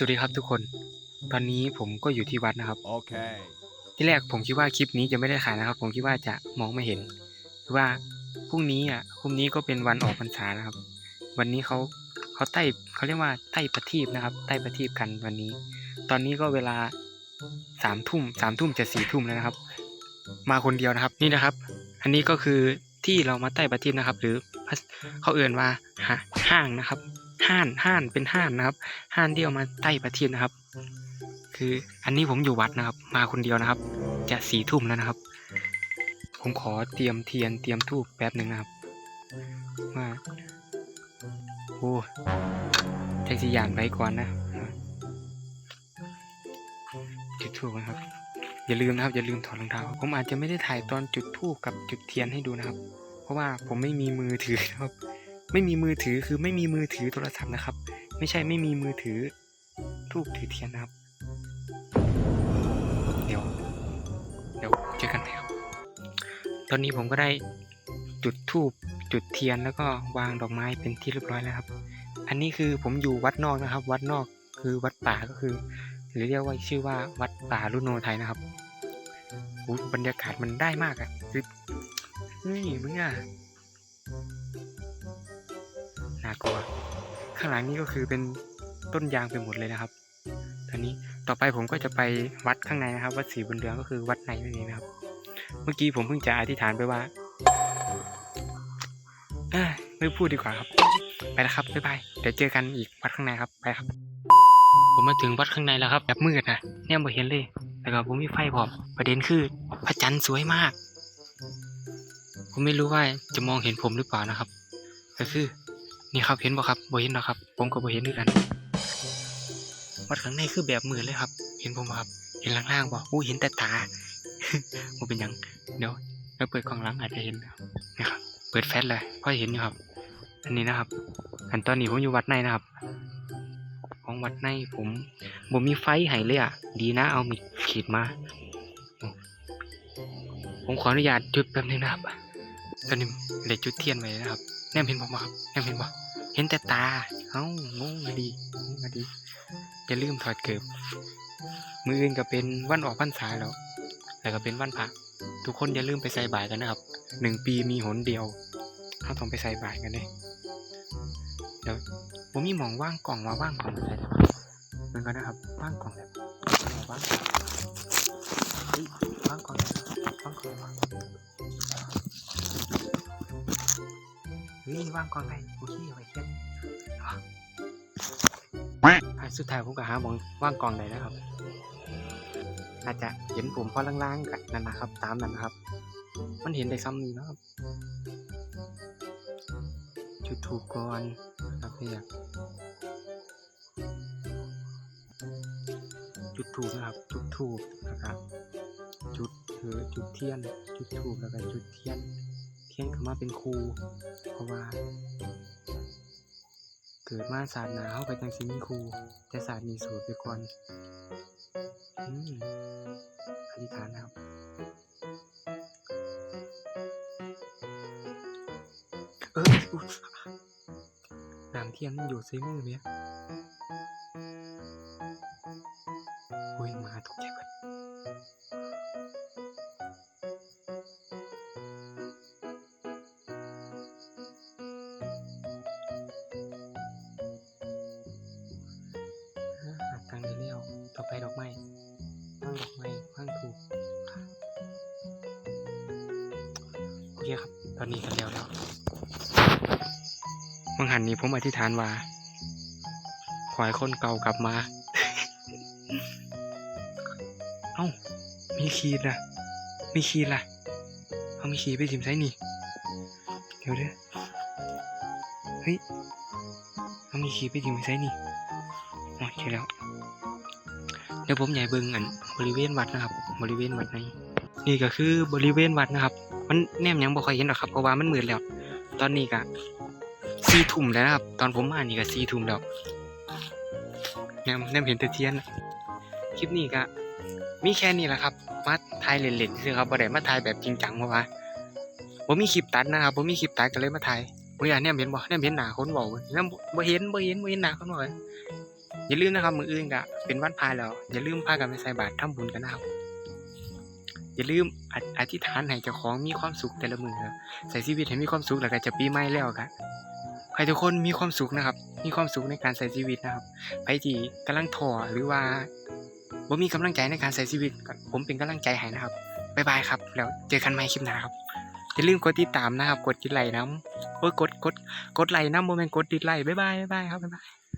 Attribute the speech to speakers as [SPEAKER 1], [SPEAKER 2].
[SPEAKER 1] สวัสดีครับทุกคน ตอนนี้ผมก็อยู่ที่วัดนะครับ
[SPEAKER 2] Okay.
[SPEAKER 1] ที่แรกผมคิดว่าคลิปนี้จะไม่ได้ขายนะครับ ผมคิดว่าจะมองไม่เห็นคือว่าพรุ่งนี้อะพรุ่งนี้ก็เป็นวันออกพรรษานะครับ วันนี้เขาเขาไต่เขาเรียกว่าไต่ประทีปนะครับไต่ประทีปกันวันนี้ ตอนนี้ก็เวลาสามทุ่มสามทุ่มจะสี่ทุ่มแล้วนะครับ มาคนเดียวนะครับ นี่นะครับ อันนี้ก็คือที่เรามาไต่ประทีปนะครับ หรือภาษเขาเอื่นว่าหาห้างนะครับ ห้านห้านเป็นห้านนะครับ ห้านที่เอามาไต่ประทีปนะครับ คืออันนี้ผมอยู่วัดนะครับ มาคนเดียวนะครับ จะสี่ทุ่มแล้วนะครับ ผมขอเตรียมเทียนเตรียมทูบแป๊บหนึ่งนะครับว่าโอ้แท็กซี่ยานไปก่อนนะจุดทูบนะครับ อย่าลืมนะครับ อย่าลืมถอดรองเท้าผมอาจจะไม่ได้ถ่ายตอนจุดทูบกับจุดเทียนให้ดูนะครับ เพราะว่าผมไม่มีมือถือนะครับ ไม่มีมือถือคือไม่มีมือถือโทรศัพท์นะครับ ไม่ใช่ไม่มีมือถือทูบถือเทียนนะครับ เดี๋ยว เดี๋ยวเจอกันครับ ตอนนี้ผมก็ได้จุดธูปจุดเทียนแล้วก็วางดอกไม้เป็นที่เรียบร้อยแล้วครับ อันนี้คือผมอยู่วัดนอกนะครับ วัดนอกคือวัดป่าก็คือ หรือเรียกว่าชื่อว่าวัดป่าลุโนไทยนะครับบรรยากาศมันได้มากอะคือเฮ้ยมึงอะ น่ากลัว ข้างหลังนี้ก็คือเป็นต้นยางไปหมดเลยนะครับ ตอนนี้ต่อไปผมก็จะไปวัดข้างในนะครับ วัดศรีบุญเรืองก็คือวัดในนั่นเองนะครับ เมื่อกี้ผมเพิ่งจะอธิษฐานไปว่าไม่พูดดีกว่าครับ ไปแล้วครับบ๊ายบายเดี๋ยวเจอกันอีกวัดข้างในครับไปครับ ผมมาถึงวัดข้างในแล้วครับ แบบมืดนะเนี่ยไม่เห็นเลยแต่ก็ผมมีไฟพร้อมประเด็นคือพระจันทร์สวยมาก ผมไม่รู้ว่าจะมองเห็นผมหรือเปล่านะครับก็คือ นี่ครับเห็นบ่ครับบ่เห็นหรอครับ ผมก็บ่เห็นด้วยกัน วัดข้างในคือแบบมืดเลยครับ เห็นผมครับ เห็นล่างๆบ่อู้เห็นแต่ตาบ่เป็นยังเดี๋ยวแล้วเปิดกล้องหลังอาจจะเห็นนะครับเปิดแฟลชเลยพอเห็นอยู่ครับ อันนี้นะครับ อันตอนนี้ผมอยู่วัดในนะครับ ของวัดในผมผมมีไฟให้เลยอะ ดีนะเอามีขีดมา ผมขออนุญาตจุดแป๊บนึงนะครับ ตอนนี้เลยจุดเทียนไว้นะครับ แนมเห็นผมบ่ครับแนมเห็นบ่เห็นแต่ตา เอ้างงมาดีงงมาดีอย่าลืมถอดเกิบมืออื่นก็เป็นวันออกพรรษาแล้ว แล้วก็เป็นวันพระทุกคนอย่าลืมไปใส่บาตรกันนะครับหนึ่งปีมีหนเดียวเขาต้องไปใส่บาตรกันเลยเดี๋ยวผมมีหมองว่างกล่องมาว่างกล่องอะไรนะครับเหมือนกันนะครับว่างกล่องแบบ เอาว่างเฮ้ยว่างก่องแบบว่างก่องว่างเฮ้ยว่างก่องไหนโอเคเอาไว้เช่นสุดท้ายผมก็หาหมองว่างกองไหนนะครับ อาจจะเห็นผมพอล่างๆกันนั่นนะครับ ตามนั้นนะครับ มันเห็นได้ซ้ำนี้นะครับจุดถูกก่อนนะครับเนี่ย จุดถูกนะครับ จุดถูกนะครับจุดเออจุดเทียน จุดถูกแล้วก็จุดเทียน เทียนเข้ามาเป็นครูเพราะว่า เกิดมาศาสตร์หนาเข้าไปจังสิมีครูแต่ศาสตร์มีสูตรไปก่อนอืมอธิษฐานนะครับเออน้ำเทียนมันอยู่ใส่มือเนี่ย อุ้ยหมาตกใจเบิดอ่าหาตังได้แล้วต่อไปดอกไม้ตั้งดอกไม้ตั้งถูกโอเคครับ ตอนนี้กันแล้วแล้วมังหันนี้ผมอธิษฐานว่าขอให้คนเก่ากลับมา เอ้า มีขีดนะมีขีดล่ะ เอามีขีดไปสิมไซนี่ เดี๋ยวเด้อเฮ้ย เอามีขีดไปสิมไซนี่โอเคแล้ว เดี๋ยวผมใหญ่เบิงอันบริเวณวัดนะครับ บริเวณวัดในนี่ก็คือบริเวณวัดนะครับ มันแนมยังบ่ค่อยเห็นหรอกครับเพราะว่ามันมืดแล้ว ตอนนี้ก็สี่ทุ่มแล้วนะครับ ตอนผมมานี่ก็สี่ทุ่มแล้วแนมแนมเห็นแต่เทียนคลิปนี้ก็ มีแค่นี้แหละครับ มาถ่ายเล่นๆซื่อครับบ่ได้มาถ่ายแบบจริงจังเพราะว่าผมมีคลิปตัดนะครับผมมีคลิปตัดก็เลยมาถ่ายบ่อยากแนมเห็นบ่แนมเห็นหน้าคนเว้าแนมบ่เห็นบ่เห็นบ่เห็นหน้าคนเว้าอย่าลืมนะครับมืออื่นก็เป็นวันพายแล้ว อย่าลืมพากันไปใส่บาตรทำบุญกันนะครับอย่าลืมอธิษฐานให้เจ้าของมีความสุขแต่ละมือครับใส่ชีวิตให้มีความสุขแล้วก็จะปีใหม่แล้วครับให้ทุกคนมีความสุขนะครับ มีความสุขในการใช้ชีวิตนะครับใครที่กำลังท้อหรือว่า บ่มีกำลังใจในการใช้ชีวิต ผมเป็นกำลังใจให้นะครับบ๊ายบายครับ แล้วเจอกันใหม่คลิปหน้าครับอย่าลืมกดติดตามนะครับ กดติดไลค์น้ำโอ้ยกดกดกดไลค์น้ำโมเมนต์กดติดไลค์บ๊ายบายบ๊ายบายครับบ๊ายบาย